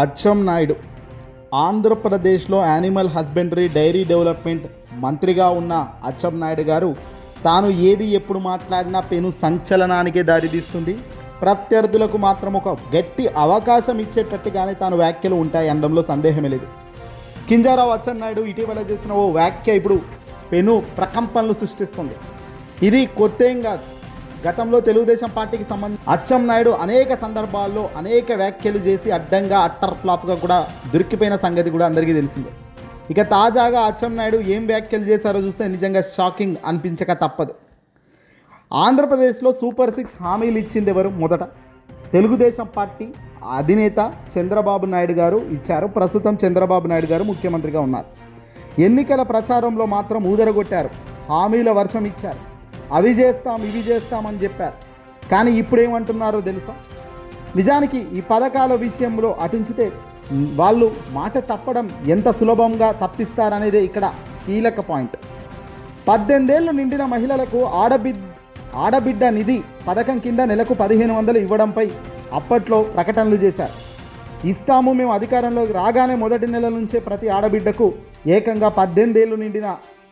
అచ్చం నాయుడు. ఆంధ్రప్రదేశ్లో animal husbandry dairy development మంత్రిగా ఉన్న అచ్చం నాయుడు గారు తాను ఏది ఎప్పుడు మాట్లాడినా పెను సంచలనానికే దారితీస్తుంది ప్రత్యర్థులకు మాత్రం ఒక గట్టి అవకాశం ఇచ్చేటట్టుగానే తాను వ్యాఖ్యలు ఉంటాయి అనడంలో సందేహమే లేదు. కింజారావు అచ్చెన్నాయుడు ఇటీవల చేసిన ఓ వ్యాఖ్య ఇప్పుడు పెను ప్రకంపనలు సృష్టిస్తుంది. ఇది కొత్త ఏం కాదు. గతంలో తెలుగుదేశం పార్టీకి సంబంధించి అచ్చం నాయుడు అనేక సందర్భాల్లో అనేక వ్యాఖ్యలు చేసి అడ్డంగా అట్టర్ ఫ్లాప్గా కూడా దొరికిపోయిన సంగతి కూడా అందరికీ తెలిసిందే. ఇక తాజాగా అచ్చం నాయుడు ఏం వ్యాఖ్యలు చేశారో చూస్తే నిజంగా షాకింగ్ అనిపించక తప్పదు. ఆంధ్రప్రదేశ్లో సూపర్ సిక్స్ హామీలు ఇచ్చింది ఎవరు? మొదట తెలుగుదేశం పార్టీ అధినేత చంద్రబాబు నాయుడు గారు ఇచ్చారు. ప్రస్తుతం చంద్రబాబు నాయుడు గారు ముఖ్యమంత్రిగా ఉన్నారు. ఎన్నికల ప్రచారంలో మాత్రం ఊదరగొట్టారు. హామీల వర్షం ఇచ్చారు. అవి చేస్తాం ఇవి చేస్తామని చెప్పారు. కానీ ఇప్పుడు ఏమంటున్నారో తెలుసా? నిజానికి ఈ పథకాల విషయంలో అటుంచితే వాళ్ళు మాట తప్పడం ఎంత సులభంగా తప్పిస్తారనేదే ఇక్కడ కీలక పాయింట్. పద్దెనిమిదేళ్ళు నిండిన మహిళలకు ఆడబిడ్ ఆడబిడ్డ నిధి పథకం కింద నెలకు పదిహేను వందలు ఇవ్వడంపై అప్పట్లో ప్రకటనలు చేశారు. ఇస్తాము మేము అధికారంలోకి రాగానే మొదటి నెల నుంచే ప్రతి ఆడబిడ్డకు ఏకంగా పద్దెనిమిదేళ్ళు నిండిన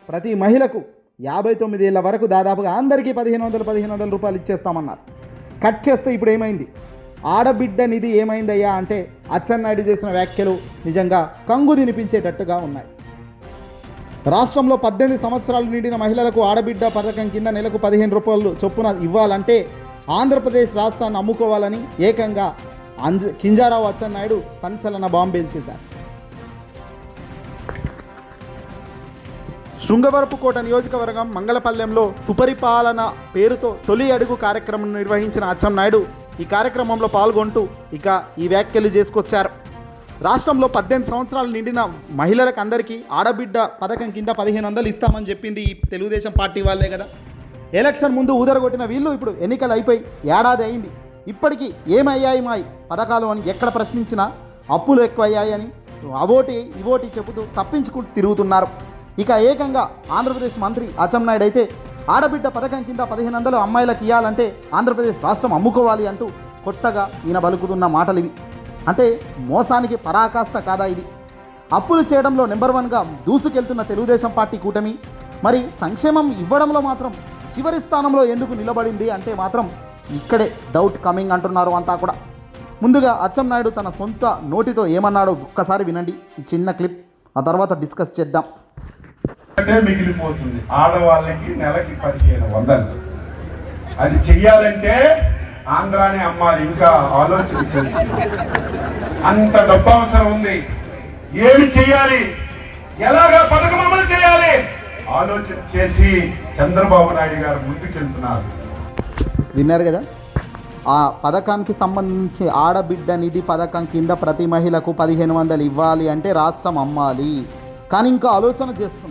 ప్రతి మహిళకు యాభై తొమ్మిదేళ్ళ వరకు దాదాపుగా అందరికీ పదిహేను వందలు పదిహేను వందల రూపాయలు ఇచ్చేస్తామన్నారు. కట్ చేస్తే ఇప్పుడు ఏమైంది? ఆడబిడ్డ నిధి ఏమైందయ్యా అంటే అచ్చెన్నాయుడు చేసిన వ్యాఖ్యలు నిజంగా కంగు తినిపించేటట్టుగా ఉన్నాయి. రాష్ట్రంలో పద్దెనిమిది సంవత్సరాలు నిండిన మహిళలకు ఆడబిడ్డ పథకం కింద నెలకు పదిహేను రూపాయలు చొప్పున ఇవ్వాలంటే ఆంధ్రప్రదేశ్ రాష్ట్రాన్ని అమ్ముకోవాలని ఏకంగా అంజ కింజారావు అచ్చెన్నాయుడు సంచలన బాంబేల్చేశారు శృంగవరపుకోట నియోజకవర్గం మంగళపల్లెంలో సుపరిపాలన పేరుతో తొలి అడుగు కార్యక్రమం నిర్వహించిన అచ్చెన్నాయుడు ఈ కార్యక్రమంలో పాల్గొంటూ ఇక ఈ వ్యాఖ్యలు చేసుకొచ్చారు. రాష్ట్రంలో పద్దెనిమిది సంవత్సరాలు నిండిన మహిళలకు అందరికీ ఆడబిడ్డ పథకం కింద పదిహేను వందలు ఇస్తామని చెప్పింది ఈ తెలుగుదేశం పార్టీ వాళ్ళే కదా. ఎలక్షన్ ముందు ఊదరగొట్టిన వీళ్ళు ఇప్పుడు ఎన్నికలు అయిపోయి ఏడాది అయింది. ఇప్పటికీ ఏమయ్యాయి మాయి పథకాలు అని ఎక్కడ ప్రశ్నించినా అప్పులు ఎక్కువయ్యాయని అవోటి ఇవోటి చెబుతూ తప్పించుకుంటూ తిరుగుతున్నారు. ఇక ఏకంగా ఆంధ్రప్రదేశ్ మంత్రి అచ్చెన్నాయుడు అయితే ఆడబిడ్డ పథకం కింద పదిహేను వందలు అమ్మాయిలకు ఇవ్వాలంటే ఆంధ్రప్రదేశ్ రాష్ట్రం అమ్ముకోవాలి అంటూ కొత్తగా ఈయన బలుకుతున్న మాటలు ఇవి అంటే మోసానికి పరాకాష్ట కాదా ఇది? అప్పులు చేయడంలో నెంబర్ వన్గా దూసుకెళ్తున్న తెలుగుదేశం పార్టీ కూటమి మరి సంక్షేమం ఇవ్వడంలో మాత్రం చివరి స్థానంలో ఎందుకు నిలబడింది అంటే మాత్రం ఇక్కడే డౌట్ కమింగ్ అంటున్నారు అంతా కూడా. ముందుగా అచ్చెన్నాయుడు తన సొంత నోటితో ఏమన్నాడో ఒక్కసారి వినండి. ఈ చిన్న క్లిప్ ఆ తర్వాత డిస్కస్ చేద్దాం. మిగిలిపోతుంది. ఆడవాళ్ళకి నెలకి పదిహేను వందలు. అది చెయ్యాలంటే ఆంధ్రాని అమ్మాలి ఇంకా ఆలోచన చేస్తుంది అంత డబ్బు అవసరం ఉంది. ఏమి చెయ్యాలి? ఎలాగా పథకం అమలు చేయాలి? ఆలోచన చేసి చంద్రబాబు నాయుడు గారు ముందుకెళ్తున్నారు. విన్నారు కదా? ఆ పథకానికి సంబంధించి ఆడబిడ్డ నిధి పథకం కింద ప్రతి మహిళకు పదిహేను వందలు ఇవ్వాలి అంటే రాష్ట్రం అమ్మాలి. కానీ ఇంకా ఆలోచన చేస్తున్నాం.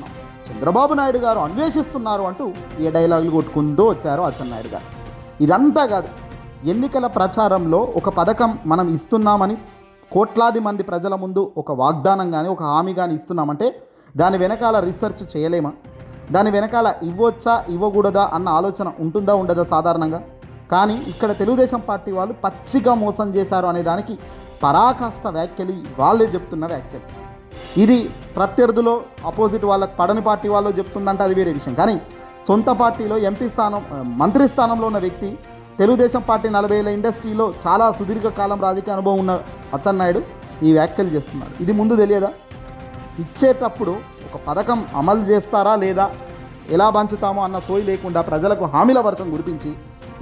చంద్రబాబు నాయుడు గారు అన్వేషిస్తున్నారు అంటూ ఏ డైలాగులు కొట్టుకుంటూ వచ్చారు అచ్చెన్నాయుడు గారు. ఇదంతా కాదు ఎన్నికల ప్రచారంలో ఒక పథకం మనం ఇస్తున్నామని కోట్లాది మంది ప్రజల ముందు ఒక వాగ్దానం కానీ ఒక హామీ కానీ ఇస్తున్నామంటే దాని వెనకాల రీసెర్చ్ చేయలేమా? దాని వెనకాల ఇవ్వొచ్చా ఇవ్వకూడదా అన్న ఆలోచన ఉంటుందా ఉండదా సాధారణంగా? కానీ ఇక్కడ తెలుగుదేశం పార్టీ వాళ్ళు పచ్చిగా మోసం చేశారు అనే దానికి పరాకాష్ట వ్యాఖ్యలు వాళ్ళే చెప్తున్న వ్యాఖ్యలు. ఇది ప్రత్యర్థులో అపోజిట్ వాళ్ళకి పడని పార్టీ వాళ్ళు చెప్తుందంటే అది వేరే విషయం. కానీ సొంత పార్టీలో ఎంపీ స్థానం మంత్రి స్థానంలో ఉన్న వ్యక్తి తెలుగుదేశం పార్టీ నలభై ఏళ్ళ ఇండస్ట్రీలో చాలా సుదీర్ఘకాలం రాజకీయ అనుభవం ఉన్న అచ్చెన్నాయుడు ఈ వ్యాఖ్యలు చేస్తున్నాడు ఇది ముందు తెలియదా? ఇచ్చేటప్పుడు ఒక పథకం అమలు చేస్తారా లేదా? ఎలా పంచుతామో అన్న సోయి లేకుండా ప్రజలకు హామీల వర్షం కురిపించి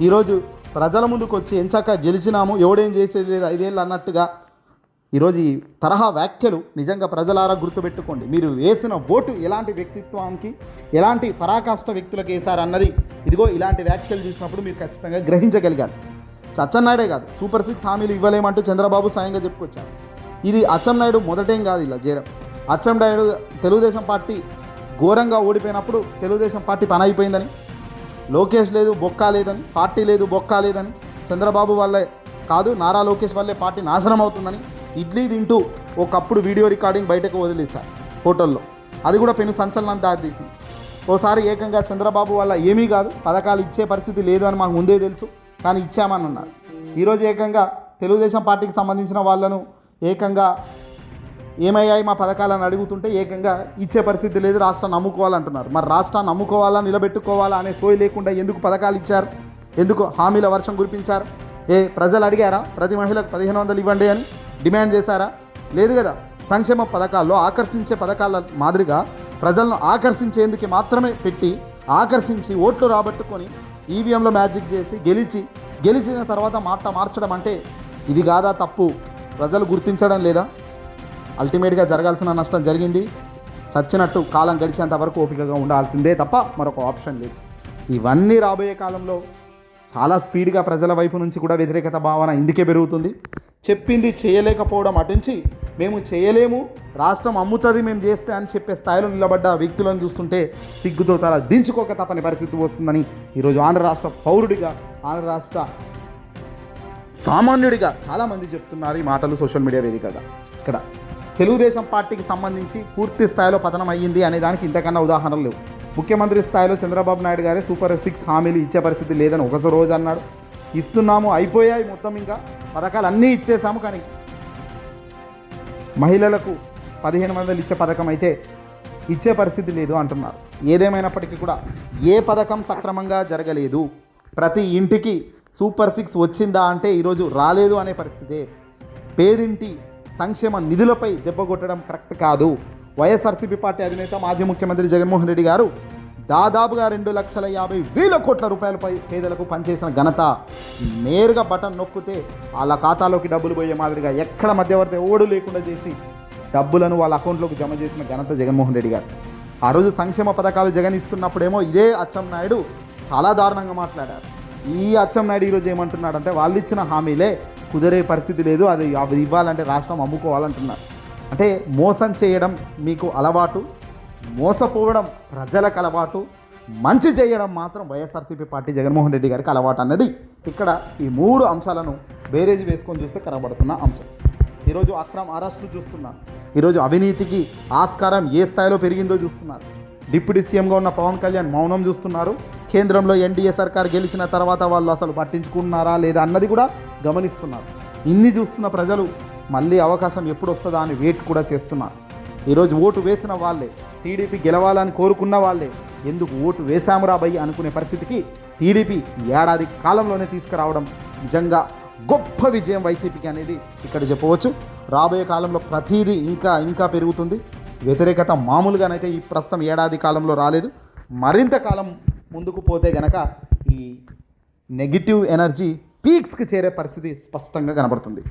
ఈరోజు ప్రజల ముందుకు వచ్చి ఎంచాక గెలిచినాము ఎవడేం చేసేది లేదు ఐదేళ్ళు అన్నట్టుగా ఈరోజు ఈ తరహా వ్యాఖ్యలు నిజంగా ప్రజలారా గుర్తుపెట్టుకోండి. మీరు వేసిన ఓటు ఎలాంటి వ్యక్తిత్వానికి ఎలాంటి పరాకాష్ట వ్యక్తులకు వేశారన్నది ఇదిగో ఇలాంటి వ్యాఖ్యలు చూసినప్పుడు మీరు ఖచ్చితంగా గ్రహించగలిగారు. అచ్చెన్నాయుడే కాదు సూపర్ సిక్స్ హామీలు ఇవ్వలేమంటూ చంద్రబాబు స్వయంగా చెప్పుకొచ్చారు. ఇది అచ్చెన్నాయుడు మొదటేం కాదు ఇలా చేయడం. అచ్చెన్నాయుడు తెలుగుదేశం పార్టీ ఘోరంగా ఓడిపోయినప్పుడు తెలుగుదేశం పార్టీ పని అయిపోయిందని లోకేష్ లేదు బొక్క లేదని పార్టీ లేదు బొక్క లేదని చంద్రబాబు వల్లే కాదు. నారా లోకేష్ వల్లే పార్టీ నాశనం అవుతుందని ఇడ్లీ తింటూ ఒకప్పుడు వీడియో రికార్డింగ్ బయటకు వదిలేశారు హోటల్లో. అది కూడా పెను సంచలనం దారితీసింది ఓసారి ఏకంగా చంద్రబాబు వల్ల ఏమీ కాదు. పథకాలు ఇచ్చే పరిస్థితి లేదు అని మాకు ముందే తెలుసు. కానీ ఇచ్చామని అన్నారు. ఈరోజు ఏకంగా తెలుగుదేశం పార్టీకి సంబంధించిన వాళ్ళను ఏకంగా ఏమయ్యాయి మా పథకాలను అడుగుతుంటే ఏకంగా ఇచ్చే పరిస్థితి లేదు. రాష్ట్రాన్ని నమ్ముకోవాలంటున్నారు. మరి రాష్ట్రాన్ని నమ్ముకోవాలా నిలబెట్టుకోవాలా అనే సోయి లేకుండా ఎందుకు పథకాలు ఇచ్చారు? ఎందుకు హామీల వర్షం కురిపించారు? ఏ ప్రజలు అడిగారా? ప్రతి మహిళకు పదిహేను వందలు ఇవ్వండి అని డిమాండ్ చేశారా? లేదు కదా. సంక్షేమ పథకాల్లో ఆకర్షించే పథకాల మాదిరిగా ప్రజలను ఆకర్షించేందుకు మాత్రమే పెట్టి ఆకర్షించి ఓట్లు రాబట్టుకొని ఈవీఎంలో మ్యాజిక్ చేసి గెలిచి గెలిచిన తర్వాత మాట మార్చడం అంటే ఇది కాదా తప్పు? ప్రజలు గుర్తించడం లేదా? అల్టిమేట్గా జరగాల్సిన నష్టం జరిగింది. చచ్చినట్టు కాలం గడిచేంత వరకు ఓపికగా ఉండాల్సిందే తప్ప మరొక ఆప్షన్ లేదు. ఇవన్నీ రాబోయే కాలంలో చాలా స్పీడ్గా ప్రజల వైపు నుంచి కూడా వ్యతిరేకత భావన ఇందుకే పెరుగుతుంది. చెప్పింది చేయలేకపోవడం అటుంచి మేము చేయలేము రాష్ట్రం అమ్ముతుంది మేము చేస్తే అని చెప్పే స్థాయిలో నిలబడ్డ వ్యక్తులను చూస్తుంటే సిగ్గుతో తల దించుకోక తప్పని పరిస్థితి వస్తుందని ఈరోజు ఆంధ్ర రాష్ట్ర పౌరుడిగా ఆంధ్ర రాష్ట్ర సామాన్యుడిగా చాలామంది చెప్తున్నారు ఈ మాటలు సోషల్ మీడియా వేదికగా. ఇక్కడ తెలుగుదేశం పార్టీకి సంబంధించి పూర్తి స్థాయిలో పతనం అయ్యింది అనే దానికి ఇంతకన్నా ఉదాహరణలు లేవు. ముఖ్యమంత్రి స్థాయిలో చంద్రబాబు నాయుడు గారే సూపర్ సిక్స్ హామీలు ఇచ్చే పరిస్థితి లేదని ఒకసారి రోజు అన్నాడు. ఇస్తున్నాము అయిపోయాయి మొత్తం ఇంకా. పథకాలు అన్నీ ఇచ్చేసాము కానీ మహిళలకు పదిహేను వందలు ఇచ్చే పథకం అయితే ఇచ్చే పరిస్థితి లేదు అంటున్నారు. ఏదేమైనప్పటికీ కూడా ఏ పథకం సక్రమంగా జరగలేదు. ప్రతి ఇంటికి సూపర్ సిక్స్ వచ్చిందా అంటే ఈరోజు రాలేదు అనే పరిస్థితే పేదింటి సంక్షేమ నిధులపై దెబ్బ కొట్టడం కరెక్ట్ కాదు. వైఎస్ఆర్సీపీ పార్టీ అధినేత మాజీ ముఖ్యమంత్రి జగన్మోహన్ రెడ్డి గారు దాదాపుగా రెండు లక్షల యాభై వేల కోట్ల రూపాయలపై పేదలకు పనిచేసిన ఘనత నేరుగా బటన్ నొక్కితే వాళ్ళ ఖాతాలోకి డబ్బులు పోయే మాదిరిగా ఎక్కడ మధ్యవర్తి ఓడు లేకుండా చేసి డబ్బులను వాళ్ళ అకౌంట్లోకి జమ చేసిన ఘనత జగన్మోహన్ రెడ్డి గారు. ఆ రోజు సంక్షేమ పథకాలు జగన్ ఇస్తున్నప్పుడేమో ఇదే అచ్చం నాయుడు చాలా దారుణంగా మాట్లాడారు. ఈ అచ్చెం నాయుడు ఈరోజు ఏమంటున్నాడంటే వాళ్ళు ఇచ్చిన హామీలే కుదిరే పరిస్థితి లేదు అది అవి ఇవ్వాలంటే రాష్ట్రం అమ్ముకోవాలంటున్నారు. అంటే మోసం చేయడం మీకు అలవాటు మోసపోవడం ప్రజలకు అలవాటు మంచి చేయడం మాత్రం వైఎస్ఆర్సీపీ పార్టీ జగన్మోహన్ రెడ్డి గారికి అలవాటు అన్నది ఇక్కడ ఈ మూడు అంశాలను బేరేజ్ వేసుకొని చూస్తే కనబడుతున్న అంశం. ఈరోజు అక్రమ్ అరెస్టులు చూస్తున్నారు. ఈరోజు అవినీతికి ఆస్కారం ఏ స్థాయిలో పెరిగిందో చూస్తున్నారు. డిప్యూటీ సీఎంగా ఉన్న పవన్ కళ్యాణ్ మౌనం చూస్తున్నారు. కేంద్రంలో ఎన్డీఏ సర్కార్ గెలిచిన తర్వాత వాళ్ళు అసలు పట్టించుకున్నారా లేదా అన్నది కూడా గమనిస్తున్నారు. ఇన్ని చూస్తున్న ప్రజలు మళ్ళీ అవకాశం ఎప్పుడు వస్తుందా అని వెయిట్ కూడా చేస్తున్నారు ఈరోజు ఓటు వేసిన వాళ్ళే టీడీపీ గెలవాలని కోరుకున్న వాళ్ళే ఎందుకు ఓటు వేశామురా భయ్ అనుకునే పరిస్థితికి టీడీపీ ఏడాది కాలంలోనే తీసుకురావడం నిజంగా గొప్ప విజయం వైసీపీకి అనేది ఇక్కడ చెప్పవచ్చు. రాబోయే కాలంలో ప్రతీదీ ఇంకా ఇంకా పెరుగుతుంది. వ్యతిరేకత మామూలుగానైతే ఈ ప్రస్తుతం ఏడాది కాలంలో రాలేదు. మరింత కాలం ముందుకు పోతే గనక ఈ నెగిటివ్ ఎనర్జీ పీక్స్కి చేరే పరిస్థితి స్పష్టంగా కనబడుతుంది.